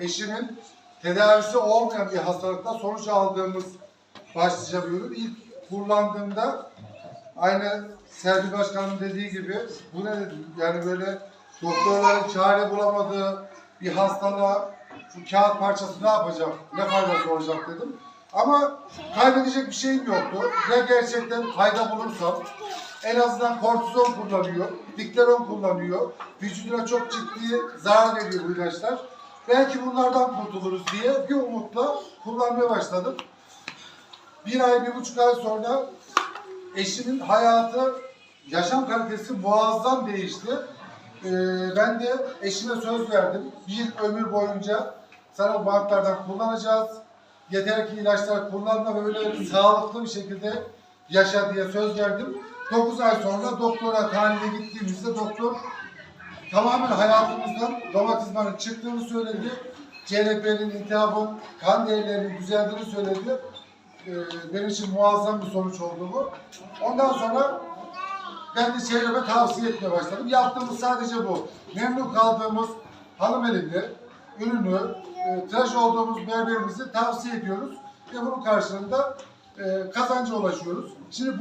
eşimin tedavisi olmayan bir hastalıkta sonuç aldığımız başlıca bir ürün. İlk kullandığımda aynı Sergi Başkan'ın dediği gibi bu ne dedim yani böyle doktorların çare bulamadığı bir hastalığa şu kağıt parçası ne yapacak, ne faydası olacak dedim. Ama kaybedecek bir şeyim yoktu. Ya gerçekten fayda bulursam en azından kortizon kullanıyor, dikleron kullanıyor. Vücuduna çok ciddi zarar veriyor bu ilaçlar. Belki bunlardan kurtuluruz diye bir umutla kullanmaya başladım. Bir ay, bir buçuk ay sonra eşimin hayatı, yaşam kalitesi muazzam değişti. Ee, ben de eşime söz verdim. Bir ömür boyunca sana bantlardan kullanacağız. Yeter ki ilaçlar kullanma ve böyle sağlıklı bir şekilde yaşa diye söz verdim. 9 ay sonra doktora tahlile gittiğimizde doktor tamamen hayatımızdan romatizmanın çıktığını söyledi. CRP'nin, iltihabın, kan değerlerinin düzeldiğini söyledi. Ee, benim için muazzam bir sonuç oldu bu. Ondan sonra ben de çevreme tavsiye etmeye başladım. Yaptığımız sadece bu. Memnun kaldığımız hanım elinde ürünü, e, tıraş olduğumuz berberimizi tavsiye ediyoruz. Ve bunun karşılığında e, kazanca ulaşıyoruz. Şimdi